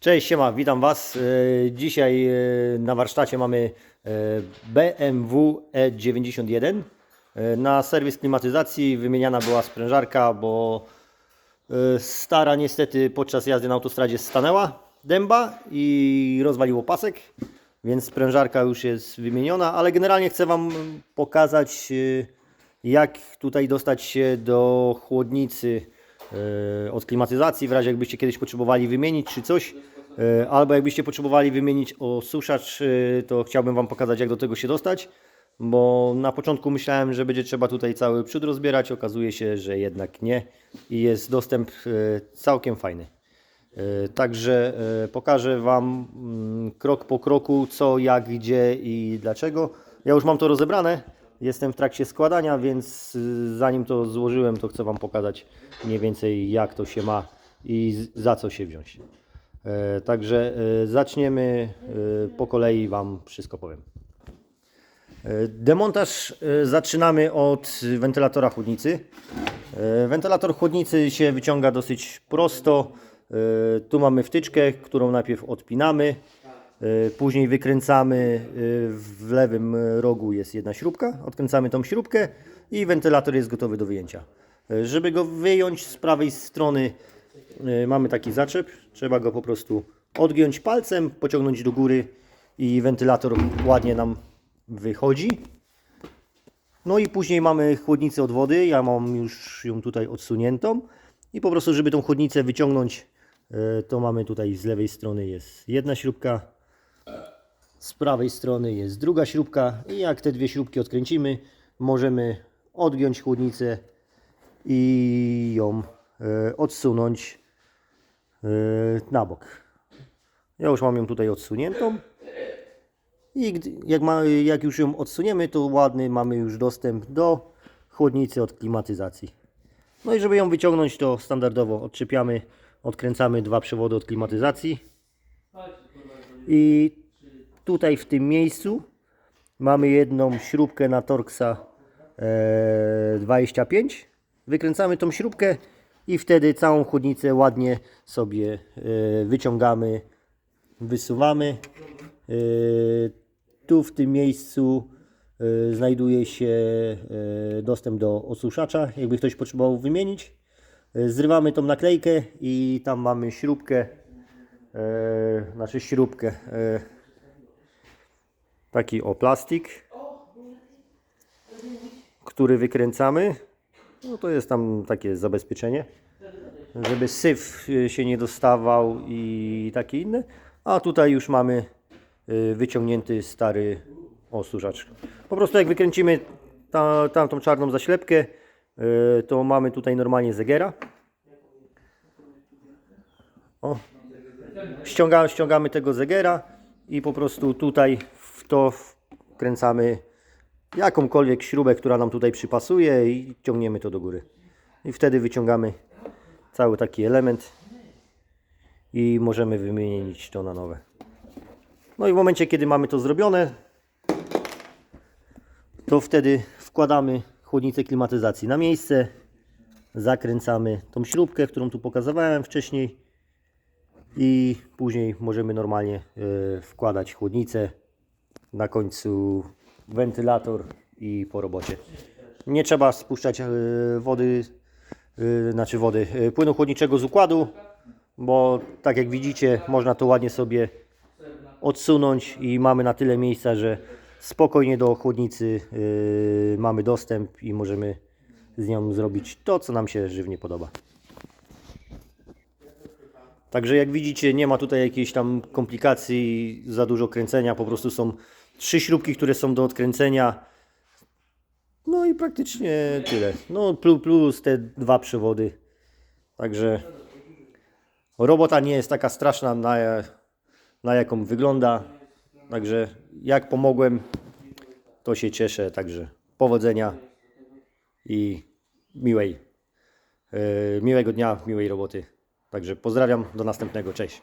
Cześć, siema, witam Was. E, Dzisiaj e, na warsztacie mamy e, BMW E91. E, Na serwis klimatyzacji wymieniana była sprężarka, bo stara niestety podczas jazdy na autostradzie stanęła dęba i rozwaliło pasek, więc sprężarka już jest wymieniona, ale generalnie chcę Wam pokazać jak tutaj dostać się do chłodnicy od klimatyzacji, w razie jakbyście kiedyś potrzebowali wymienić czy coś, e, albo jakbyście potrzebowali wymienić osuszacz, e, to chciałbym Wam pokazać jak do tego się dostać, bo na początku myślałem, że będzie trzeba tutaj cały przód rozbierać, okazuje się, że jednak nie i jest dostęp e, całkiem fajny. E, Także e, pokażę Wam mm, krok po kroku co, jak, gdzie i dlaczego. Ja już mam to rozebrane, jestem w trakcie składania, więc y, zanim to złożyłem, to chcę Wam pokazać mniej więcej jak to się ma i za co się wziąć. E, Także e, zaczniemy e, po kolei Wam wszystko powiem. Demontaż zaczynamy od wentylatora chłodnicy. Wentylator chłodnicy się wyciąga dosyć prosto. Tu mamy wtyczkę, którą najpierw odpinamy, później wykręcamy. e, W lewym rogu jest jedna śrubka, odkręcamy tą śrubkę i wentylator jest gotowy do wyjęcia. E, Żeby go wyjąć z prawej strony mamy taki zaczep, trzeba go po prostu odgiąć palcem, pociągnąć do góry i wentylator ładnie nam wychodzi. No i później mamy chłodnicę od wody. Ja mam już ją tutaj odsuniętą. I po prostu, żeby tą chłodnicę wyciągnąć, to mamy tutaj z lewej strony jest jedna śrubka, z prawej strony jest druga śrubka. I jak te dwie śrubki odkręcimy, możemy odgiąć chłodnicę i ją e, odsunąć e, na bok. Ja już mam ją tutaj odsuniętą. I jak, ma, jak już ją odsuniemy, to ładny mamy już dostęp do chłodnicy od klimatyzacji. No i żeby ją wyciągnąć, to standardowo odczepiamy, odkręcamy dwa przewody od klimatyzacji. I tutaj w tym miejscu mamy jedną śrubkę na Torxa e, 25. Wykręcamy tą śrubkę i wtedy całą chłodnicę ładnie sobie e, wyciągamy, wysuwamy. E, Tu w tym miejscu e, znajduje się e, dostęp do osuszacza, jakby ktoś potrzebował wymienić. E, Zrywamy tą naklejkę i tam mamy śrubkę, e, znaczy śrubkę, e, taki o plastik, który wykręcamy. No to jest tam takie zabezpieczenie, żeby syf e, się nie dostawał i takie inne. A tutaj już mamy y, wyciągnięty stary osuszacz. Po prostu jak wykręcimy ta, tamtą czarną zaślepkę, y, to mamy tutaj normalnie zegera. O. Ściągamy, ściągamy tego zegera i po prostu tutaj w to wkręcamy jakąkolwiek śrubę, która nam tutaj przypasuje i ciągniemy to do góry. I wtedy wyciągamy cały taki element i możemy wymienić to na nowe. No i w momencie, kiedy mamy to zrobione, to wtedy wkładamy chłodnicę klimatyzacji na miejsce, zakręcamy tą śrubkę, którą tu pokazywałem wcześniej i później możemy normalnie e, wkładać chłodnicę na końcu wentylator i po robocie. Nie trzeba spuszczać e, wody, e, znaczy wody, e, płynu chłodniczego z układu, bo tak jak widzicie, można to ładnie sobie odsunąć i mamy na tyle miejsca, że spokojnie do chłodnicy mamy dostęp i możemy z nią zrobić to, co nam się żywnie podoba. Także jak widzicie, nie ma tutaj jakiejś tam komplikacji, za dużo kręcenia, po prostu są trzy śrubki, które są do odkręcenia. No i praktycznie tyle. No plus, plus te dwa przewody. Także robota nie jest taka straszna, na, na jaką wygląda. Także jak pomogłem, to się cieszę. Także powodzenia i miłej, e, miłego dnia, miłej roboty. Także pozdrawiam, do następnego, cześć.